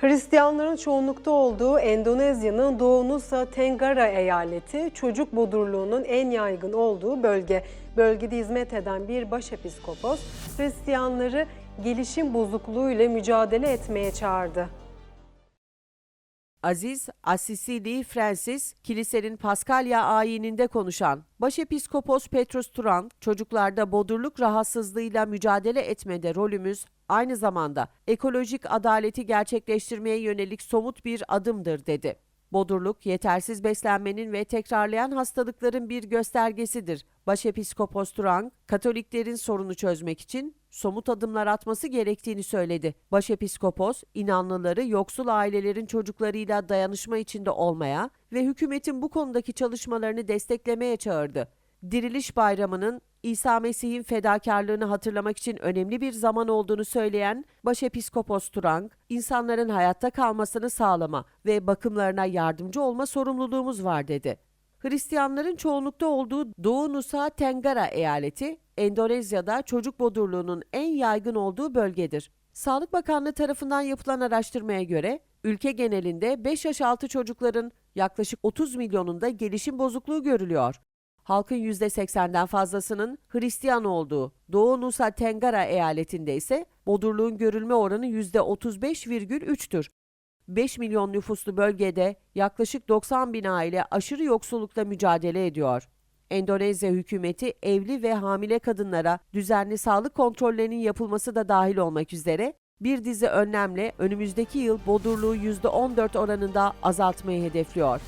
Hristiyanların çoğunlukta olduğu Endonezya'nın Doğu Nusa Tenggara eyaleti çocuk bodurluğunun en yaygın olduğu bölge. Bölgede hizmet eden bir başepiskopos Hristiyanları gelişim bozukluğuyla mücadele etmeye çağırdı. Aziz Assisili Francis, kilisenin Paskalya ayininde konuşan Başepiskopos Petrus Turan, çocuklarda bodurluk rahatsızlığıyla mücadele etmede rolümüz aynı zamanda ekolojik adaleti gerçekleştirmeye yönelik somut bir adımdır dedi. Bodurluk, yetersiz beslenmenin ve tekrarlayan hastalıkların bir göstergesidir. Başepiskopos Turan, Katoliklerin sorunu çözmek için somut adımlar atması gerektiğini söyledi. Başepiskopos, inanlıları yoksul ailelerin çocuklarıyla dayanışma içinde olmaya ve hükümetin bu konudaki çalışmalarını desteklemeye çağırdı. Diriliş Bayramı'nın İsa Mesih'in fedakarlığını hatırlamak için önemli bir zaman olduğunu söyleyen Başepiskopos Turang, insanların hayatta kalmasını sağlama ve bakımlarına yardımcı olma sorumluluğumuz var dedi. Hristiyanların çoğunlukta olduğu Doğu Nusa Tenggara eyaleti, Endonezya'da çocuk bodurluğunun en yaygın olduğu bölgedir. Sağlık Bakanlığı tarafından yapılan araştırmaya göre ülke genelinde 5 yaş altı çocukların yaklaşık 30 milyonunda gelişim bozukluğu görülüyor. Halkın %80'den fazlasının Hristiyan olduğu Doğu Nusa Tenggara eyaletinde ise bodurluğun görülme oranı %35,3'tür. 5 milyon nüfuslu bölgede yaklaşık 90 bin aile aşırı yoksullukla mücadele ediyor. Endonezya hükümeti evli ve hamile kadınlara düzenli sağlık kontrollerinin yapılması da dahil olmak üzere bir dizi önlemle önümüzdeki yıl bodurluğu %14 oranında azaltmayı hedefliyor.